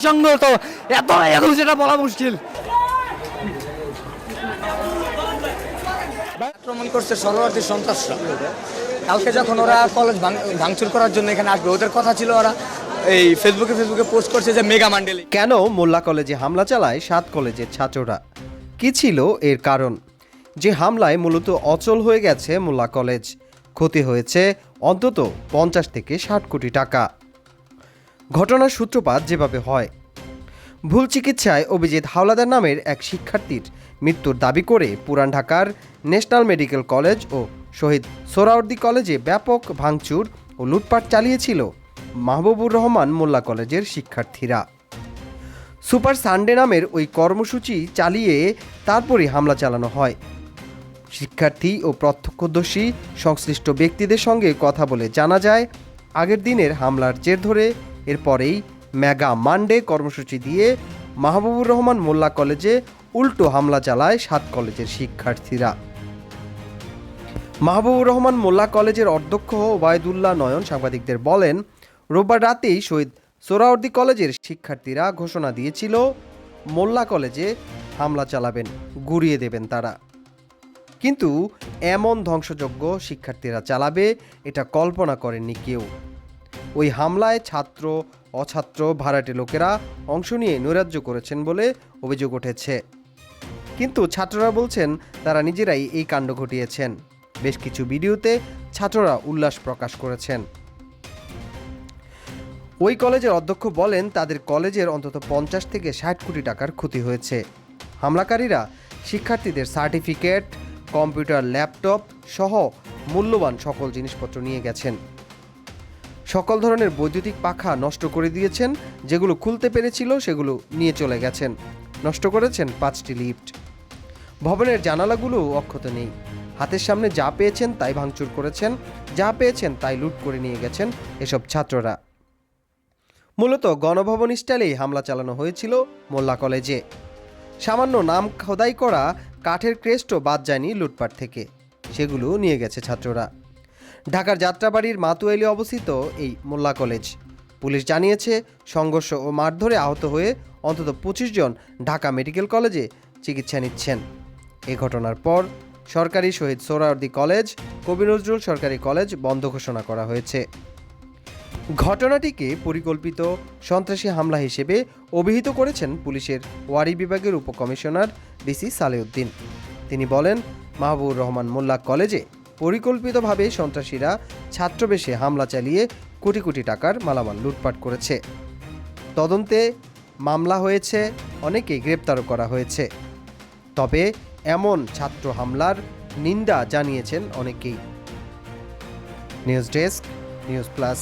জঙ্গল তো এত এখন সেটা বলা মুশকিল। আক্রমণ করছে সন্ত্রাসরা। কালকে যখন ওরা কলেজ ভাঙ- ভাঙচুর করার জন্য এখানে আসবে ওদের কথা ছিল ওরা এই ফেসবুকে ফেসবুকে পোস্ট করছে যে মেগা মান্ডেলি। কেন মোল্লা কলেজে হামলা চালায় সাত কলেজের ছাত্ররা? কি ছিল এর কারণ? যে হামলায় মূলত অচল হয়ে গেছে মোল্লা কলেজ ক্ষতি হয়েছে অন্তত পঞ্চাশ থেকে ষাট কোটি টাকা। ঘটনার সূত্রপাত যেভাবে হয়। ভুল চিকিৎসায় অভিজিৎ হাওলাদার নামের এক শিক্ষার্থীর মৃত্যুর দাবি করে পুরান ঢাকার ন্যাশনাল মেডিকেল কলেজ ও শহীদ সোহরাওয়ার্দী কলেজে ব্যাপক ভাঙচুর ও লুটপাট চালিয়েছিল মাহবুবুর রহমান মোল্লা কলেজের শিক্ষার্থীরা। সুপার সানডে নামের ওই কর্মসূচি চালিয়ে তারপরই হামলা চালানো হয়। শিক্ষার্থী ও প্রত্যক্ষদর্শী সংশ্লিষ্ট ব্যক্তিদের সঙ্গে কথা বলে জানা যায়, আগের দিনের হামলার জের ধরে এরপরেই মেগা মানডে কর্মসূচি দিয়ে মাহবুবুর রহমান মোল্লা কলেজে উল্টো হামলা চালায় সাত কলেজের শিক্ষার্থীরা। মাহবুবুর রহমান মোল্লা কলেজের অধ্যক্ষ ওবায়দুল্লাহ নয়ন সাংবাদিকদের বলেন, রোববার রাতেই শহীদ সোহরাওয়ার্দী কলেজের শিক্ষার্থীরা ঘোষণা দিয়েছিল, মোল্লা কলেজে হামলা চালাবেন, গুড়িয়ে দেবেন তারা। কিন্তু এমন ধ্বংসযজ্ঞ শিক্ষার্থীরা চালাবে, এটা কল্পনা করেননি কেউ। ওই হামলায় ছাত্র, অছাত্র ভাড়াটে লোকেরা অংশ নিয়ে নৈরাজ্য করেছেন বলে অভিযোগ উঠেছে। কিন্তু ছাত্ররা বলছেন, তারা নিজেরাই এই কাণ্ড ঘটিয়েছেন। বেশ কিছু ভিডিওতে ছাত্ররা উল্লাস প্রকাশ করেছেন। ওই কলেজের অধ্যক্ষ বলেন, তাদের কলেজের অন্তত পঞ্চাশ থেকে ষাট কোটি টাকার ক্ষতি হয়েছে। হামলাকারীরা শিক্ষার্থীদের সার্টিফিকেট, কম্পিউটার, ল্যাপটপ সহ মূল্যবান সকল জিনিসপত্র নিয়ে গেছেন। সকল ধরনের বৈদ্যুতিক পাখা নষ্ট করে দিয়েছেন, যেগুলো খুলতে পেরেছিল সেগুলো নিয়ে চলে গেছেন। নষ্ট করেছেন পাঁচটি লিফট। ভবনের জানালাগুলো অক্ষত নেই। হাতের সামনে যা পেয়েছেন তাই ভাঙচুর করেছেন, যা পেয়েছেন তাই লুট করে নিয়ে গেছেন এসব ছাত্ররা। মূলত গণভবন স্টাইলেই হামলা চালানো হয়েছিল মোল্লা কলেজে। সামান্য নাম খোদাই করা কাঠের ক্রেস্টও বাদ যায়নি লুটপাট থেকে। সেগুলো নিয়ে গেছে ছাত্ররা। ঢাকার যাত্রাবাড়ির মাতুয়াইলে অবস্থিত এই মোল্লা কলেজ। পুলিশ জানিয়েছে, সংঘর্ষ ও মারধরে আহত হয়ে অন্তত পঁচিশ জন ঢাকা মেডিকেল কলেজে চিকিৎসা নিচ্ছেন। এ ঘটনার পর সরকারি শহীদ সোহরাওয়ার্দী কলেজ, কবি নজরুল সরকারি কলেজ বন্ধ ঘোষণা করা হয়েছে। ঘটনাটিকে পরিকল্পিত সন্ত্রাসী হামলা হিসেবে অভিহিত করেছেন পুলিশের ওয়ারি বিভাগের উপকমিশনার ডিসি সালেউদ্দিন। তিনি বলেন, মাহবুবুর রহমান মোল্লা কলেজে পরিকল্পিতভাবে সন্ত্রাসীরা ছাত্রবেশে হামলা চালিয়ে কোটি কোটি টাকার মালামাল লুটপাট করেছে। তদন্তে মামলা হয়েছে অনেকে গ্রেপ্তারও করা হয়েছে। তবে এমন ছাত্র হামলার নিন্দা জানিয়েছেন অনেকেই। News desk, news plus.